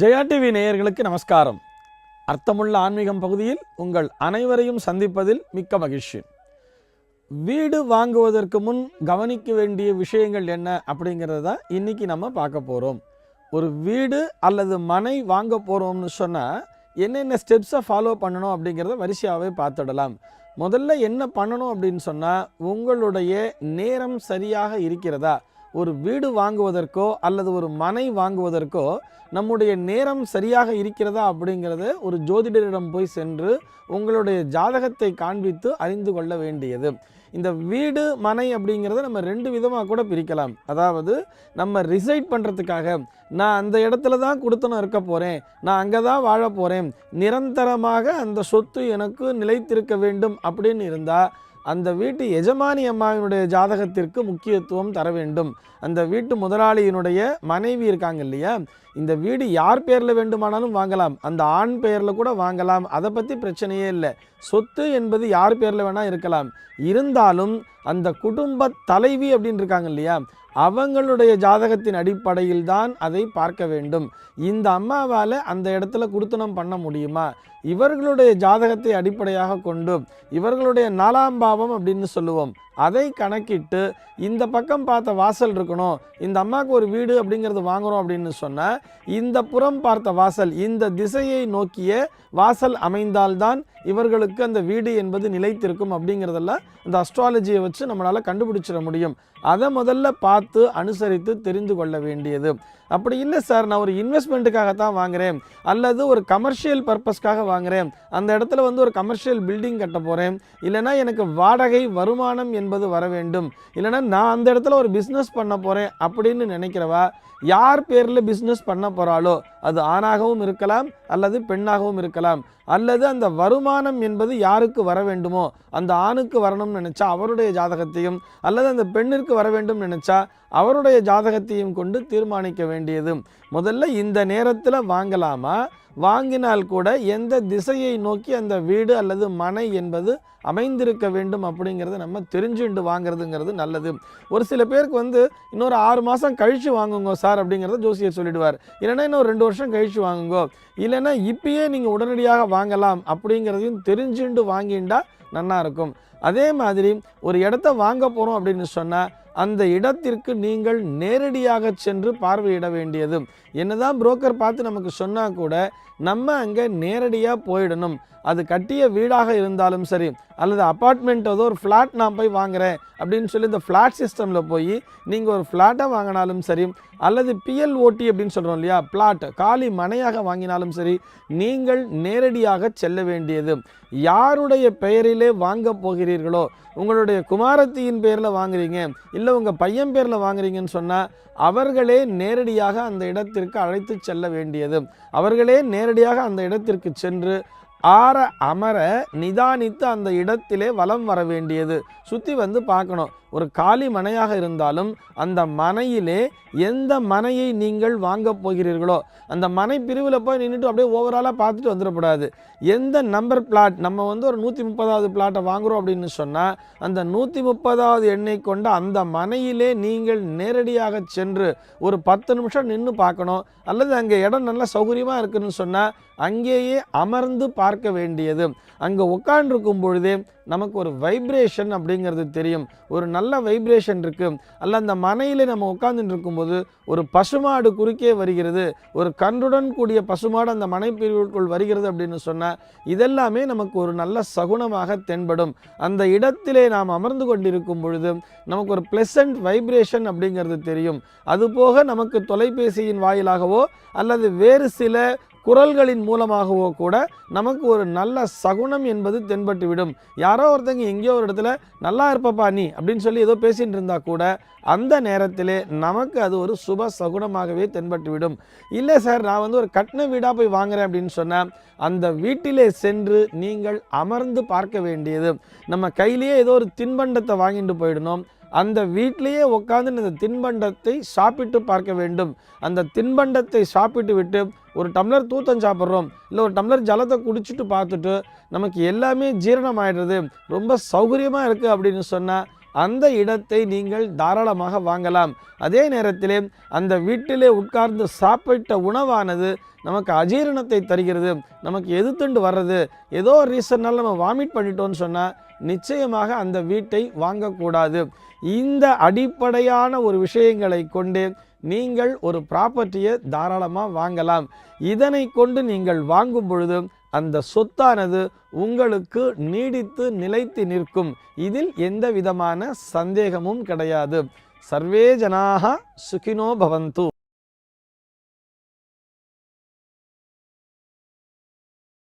Jaya TV நேயர்களுக்கு நமஸ்காரம். அர்த்தமுள்ள ஆன்மீகம் பகுதியில் உங்கள் அனைவரையும் சந்திப்பதில் மிக்க மகிழ்ச்சி. வீடு வாங்குவதற்கு முன் கவனிக்க வேண்டிய விஷயங்கள் என்ன அப்படிங்கிறத தான் இன்னைக்கு நம்ம பார்க்க போகிறோம் ஒரு வீடு அல்லது மனை வாங்க போகிறோம்னு சொன்னால் என்னென்ன ஸ்டெப்ஸை ஃபாலோ பண்ணணும் அப்படிங்கிறத வரிசையாகவே பார்த்துடலாம். முதல்ல என்ன பண்ணணும் அப்படின்னு சொன்னால் உங்களுடைய நேரம் சரியாக இருக்கிறதா? ஒரு வீடு வாங்குவதற்கோ அல்லது ஒரு மனை வாங்குவதற்கோ நம்முடைய நேரம் சரியாக இருக்கிறதா அப்படிங்கிறத ஒரு ஜோதிடரிடம் போய் சென்று உங்களுடைய ஜாதகத்தை காண்பித்து அறிந்து கொள்ள வேண்டியது. இந்த வீடு மனை அப்படிங்கிறத நம்ம ரெண்டு விதமாக கூட பிரிக்கலாம். அதாவது நம்ம ரிசைட் பண்ணுறதுக்காக நான் அந்த இடத்துல தான் கொடுத்தனும் இருக்க போகிறேன் நான் அங்கே தான் வாழ போகிறேன் நிரந்தரமாக அந்த சொத்து எனக்கு நிலைத்திருக்க வேண்டும் அப்படின்னு இருந்தால் அந்த வீட்டு எஜமானி அம்மாவினுடைய ஜாதகத்திற்கு முக்கியத்துவம் தர வேண்டும். அந்த வீட்டு முதலாளியினுடைய மனைவி இருக்காங்க இல்லையா? இந்த வீடு யார் பேரில் வேண்டுமானாலும் வாங்கலாம். அந்த ஆண் பெயரில் கூட வாங்கலாம். அதை பற்றி பிரச்சனையே இல்லை. சொத்து என்பது யார் பேரில் வேணால் இருக்கலாம். இருந்தாலும் அந்த குடும்ப தலைவி அப்படின்னு இருக்காங்க இல்லையா? அவங்களுடைய ஜாதகத்தின் அடிப்படையில் தான் அதை பார்க்க வேண்டும். இந்த அம்மாவால் அந்த இடத்துல குடுத்தனம் பண்ண முடியுமா? இவர்களுடைய ஜாதகத்தை அடிப்படையாக கொண்டு இவர்களுடைய நாலாம் பாவம் அப்படின்னு சொல்லுவோம். அதை கணக்கிட்டு இந்த பக்கம் பார்த்த வாசல் இருக்கணும் இந்த அம்மாவுக்கு ஒரு வீடு அப்படிங்கிறது வாங்குகிறோம் அப்படின்னு சொன்னால் இந்த புறம் பார்த்த வாசல் இந்த திசையை நோக்கிய வாசல் அமைந்தால்தான் இவர்களுக்கு அந்த வீடு என்பது நிலைத்திருக்கும் அப்படிங்கிறதெல்லாம் இந்த அஸ்ட்ராலஜியை வச்சு நம்மளால் கண்டுபிடிச்சிட முடியும். அதை முதல்ல பார்த்து அனுசரித்து தெரிந்து கொள்ள வேண்டியது. அப்படி இல்லை சார் நான் ஒரு இன்வெஸ்ட்மெண்ட்டுக்காக தான் வாங்குகிறேன் அல்லது ஒரு கமர்ஷியல் பர்பஸ்க்காக வாங்குகிறேன் அந்த இடத்துல வந்து ஒரு கமர்ஷியல் பில்டிங் கட்ட போகிறேன் இல்லைனா எனக்கு வாடகை வருமானம் என்பது வர வேண்டும். இல்லைனா நான் அந்த இடத்துல ஒரு பிஸ்னஸ் பண்ண போகிறேன் அப்படின்னு நினைக்கிறவா யார் பேரில் பிஸ்னஸ் பண்ண போகிறாளோ அது ஆணாகவும் இருக்கலாம் அல்லது பெண்ணாகவும் இருக்கலாம். அல்லது அந்த வருமானம் என்பது யாருக்கு வர வேண்டுமோ அந்த ஆணுக்கு வரணும்னு நினச்சா அவருடைய ஜாதகத்தையும் அல்லது அந்த பெண்ணிற்கு வர வேண்டும் நினச்சா அவருடைய ஜாதகத்தையும் கொண்டு தீர்மானிக்க வேண்டியது முதல்ல இந்த நேரத்தில் வாங்கலாமா? வாங்கினால் கூட எந்த திசையை நோக்கி அந்த வீடு அல்லது மனை என்பது அமைந்திருக்க வேண்டும் அப்படிங்கிறத நம்ம தெரிஞ்சுண்டு வாங்குறதுங்கிறது நல்லது. ஒரு சில பேருக்கு வந்து இன்னொரு ஆறு மாதம் கழித்து வாங்குங்க சார் அப்படிங்கிறத ஜோசியர் சொல்லிடுவார். இல்லைன்னா இன்னும் ரெண்டு வருஷம் கழித்து வாங்குங்கோ. இல்லைன்னா இப்பயே நீங்கள் உடனடியாக வாங்கலாம் அப்படிங்கிறதையும் தெரிஞ்சுண்டு வாங்கிண்டா நல்லா இருக்கும். அதே மாதிரி ஒரு இடத்த வாங்க போகிறோம் அப்படின்னு சொன்னால் அந்த இடத்திற்கு நீங்கள் நேரடியாக சென்று பார்வையிட வேண்டியது என்னதான் புரோக்கர் பார்த்து நமக்கு சொன்னால் கூட நம்ம அங்கே நேரடியாக போயிடணும். அது கட்டிய வீடாக இருந்தாலும் சரி அல்லது அப்பார்ட்மெண்ட் ஏதோ ஒரு ஃப்ளாட் நான் போய் வாங்குறேன் அப்படின்னு சொல்லி இந்த ஃப்ளாட் சிஸ்டமில் போய் நீங்கள் ஒரு ஃப்ளாட்டை வாங்கினாலும் சரி அல்லது பிஎல்ஓடி அப்படின்னு சொல்கிறோம் இல்லையா பிளாட் காலி மனையாக வாங்கினாலும் சரி நீங்கள் நேரடியாக செல்ல வேண்டியது யாருடைய பெயரிலே வாங்க போகிறீர்களோ உங்களுடைய குமாரத்தியின் பெயரில் வாங்குறீங்க இல்லை உங்கள் பையன் பேரில் வாங்குறீங்கன்னு சொன்னால் அவர்களே நேரடியாக அந்த இடத்திற்கு அழைத்து செல்ல வேண்டியது. அவர்களே நேரடியாக அந்த இடத்திற்கு சென்று ஆற அமர நிதானித்து அந்த இடத்திலே வலம் வர வேண்டியது. சுற்றி வந்து பார்க்கணும். ஒரு காலி மனையாக இருந்தாலும் அந்த மனையிலே எந்த மனையை நீங்கள் வாங்க போகிறீர்களோ அந்த மனை பிரிவில் போய் நின்றுட்டு அப்படியே ஓவராலாக பார்த்துட்டு வந்துடக்கூடாது. எந்த நம்பர் பிளாட் நம்ம வந்து ஒரு நூற்றி முப்பதாவது பிளாட்டை வாங்குகிறோம் அப்படின்னு சொன்னால் அந்த நூற்றி முப்பதாவது எண்ணை கொண்ட அந்த மனையிலே நீங்கள் நேரடியாக சென்று ஒரு பத்து நிமிஷம் நின்று பார்க்கணும். அல்லது அங்கே இடம் நல்லா சௌகரியமாக இருக்குன்னு சொன்னால் அங்கேயே அமர்ந்து பார்க்க பார்க்க வேண்டியது. அங்கே உட்காண்டிருக்கும் பொழுதே நமக்கு ஒரு வைப்ரேஷன் அப்படிங்கிறது தெரியும். ஒரு நல்ல வைப்ரேஷன் இருக்குது அல்ல அந்த மனையில் நம்ம உட்காந்துட்டு இருக்கும்போது ஒரு பசுமாடு குறுக்கே வருகிறது. ஒரு கன்றுடன் கூடிய பசுமாடு அந்த மனை பிரிவுக்குள் வருகிறது அப்படின்னு சொன்னால் இதெல்லாமே நமக்கு ஒரு நல்ல சகுனமாக தென்படும். அந்த இடத்திலே நாம் அமர்ந்து கொண்டிருக்கும் பொழுது நமக்கு ஒரு பிளசன்ட் வைப்ரேஷன் அப்படிங்கிறது தெரியும். அதுபோக நமக்கு தொலைபேசியின் வாயிலாகவோ அல்லது வேறு சில குரல்களின் மூலமாகவோ கூட நமக்கு ஒரு நல்ல சகுனம் என்பது தென்பட்டுவிடும். யாரோ ஒருத்தங்க எங்கேயோ ஒரு இடத்துல நல்லா இருப்பப்பா நீ அப்படின்னு சொல்லி ஏதோ பேசிகிட்டு இருந்தால் கூட அந்த நேரத்திலே நமக்கு அது ஒரு சுப சகுனமாகவே தென்பட்டுவிடும். இல்லை சார் நான் வந்து ஒரு கட்டின வீடாக போய் வாங்குறேன் அப்படின்னு சொன்னால் அந்த வீட்டிலே சென்று நீங்கள் அமர்ந்து பார்க்க வேண்டியது. நம்ம கையிலேயே ஏதோ ஒரு தின்பண்டத்தை வாங்கிட்டு போயிடணும். அந்த வீட்டிலேயே உட்காந்து இந்த தின்பண்டத்தை சாப்பிட்டு பார்க்க வேண்டும். அந்த தின்பண்டத்தை சாப்பிட்டு விட்டு ஒரு டம்ளர் தூத்தம் சாப்பிட்றோம். இல்லை ஒரு டம்ளர் ஜலத்தை குடிச்சிட்டு பார்த்துட்டு நமக்கு எல்லாமே ஜீரணம் ஆகிடுறது ரொம்ப சௌகரியமாக இருக்குது அப்படின்னு சொன்னால் அந்த இடத்தை நீங்கள் தாராளமாக வாங்கலாம். அதே நேரத்திலே அந்த வீட்டிலே உட்கார்ந்து சாப்பிட்ட உணவானது நமக்கு அஜீரணத்தை தருகிறது நமக்கு எதிர்த்துண்டு வர்றது ஏதோ ரீசன்னால் நம்ம வாமிட் பண்ணிட்டோம்னு சொன்னால் நிச்சயமாக அந்த வீட்டை வாங்கக்கூடாது. இந்த அடிப்படையான ஒரு விஷயங்களை கொண்டு நீங்கள் ஒரு ப்ராப்பர்ட்டியை தாராளமாக வாங்கலாம். இதனை கொண்டு நீங்கள் வாங்கும் பொழுது அந்த சொத்தானது உங்களுக்கு நீடித்து நிலைத்து நிற்கும். இதில் எந்த விதமான சந்தேகமும் கிடையாது. சர்வே ஜனாக சுகினோ பவந்து.